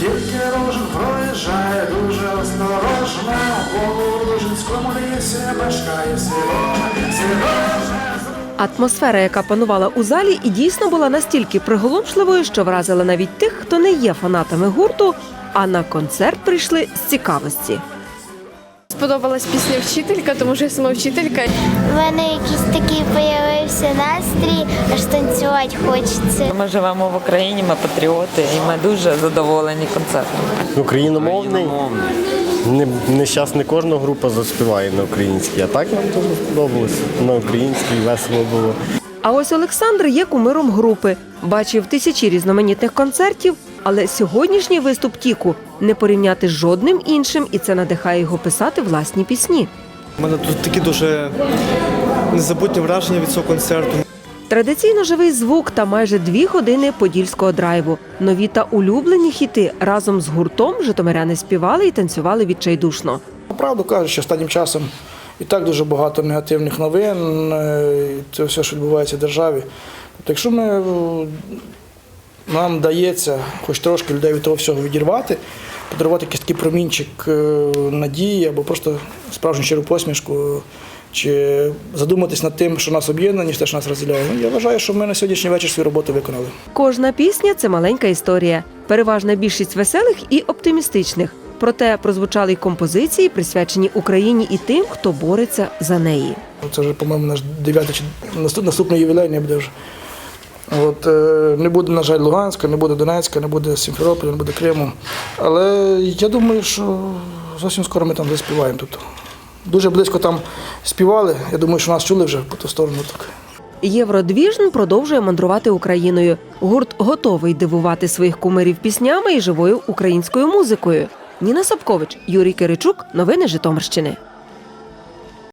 Тільки рожен проїжджає дуже осторожно, у Лужинському лісі мешкає село, село. Атмосфера, яка панувала у залі, і дійсно була настільки приголомшливою, що вразила навіть тих, хто не є фанатами гурту, а на концерт прийшли з цікавості. Сподобалась пісня вчителька, тому що я сама вчителька. У мене якийсь такий появився настрій, аж танцювати хочеться. Ми живемо в Україні, ми патріоти, і ми дуже задоволені концертом. Україномовний. Не, не щас не кожна група заспіває на українській, а так нам дуже сподобалось. На українській весело було. А ось Олександр є кумиром групи, бачив тисячі різноманітних концертів, але сьогоднішній виступ Тіку не порівняти з жодним іншим, і це надихає його писати власні пісні. У мене тут такі дуже незабутні враження від цього концерту. Традиційно живий звук та майже дві години подільського драйву. Нові та улюблені хіти разом з гуртом житомиряни співали і танцювали відчайдушно. Правду кажучи, останнім часом і так дуже багато негативних новин, е, і це все, що відбувається в державі. Тобто, якщо ми, нам вдається хоч трошки людей від того всього відірвати, подарувати якийсь такий промінчик е, надії або просто справжню щиру посмішку, чи задуматись над тим, що нас об'єднує, ніж те, що нас розділяє. Ну, я вважаю, що ми на сьогоднішній вечір свою роботу виконали. Кожна пісня це маленька історія. Переважна більшість веселих і оптимістичних. Проте прозвучали й композиції, присвячені Україні і тим, хто бореться за неї. Це вже, по-моєму, наш дев'ятий чи наступний ювілей не буде вже. От, е, не буде, на жаль, Луганська, не буде Донецька, не буде Сімферополя, не буде Криму. Але я думаю, що зовсім скоро ми там заспіваємо тут. Дуже близько там співали. Я думаю, що нас чули вже по ту сторону. Так. Євродвіжн продовжує мандрувати Україною. Гурт готовий дивувати своїх кумирів піснями і живою українською музикою. Ніна Сапкович, Юрій Киричук. Новини Житомирщини.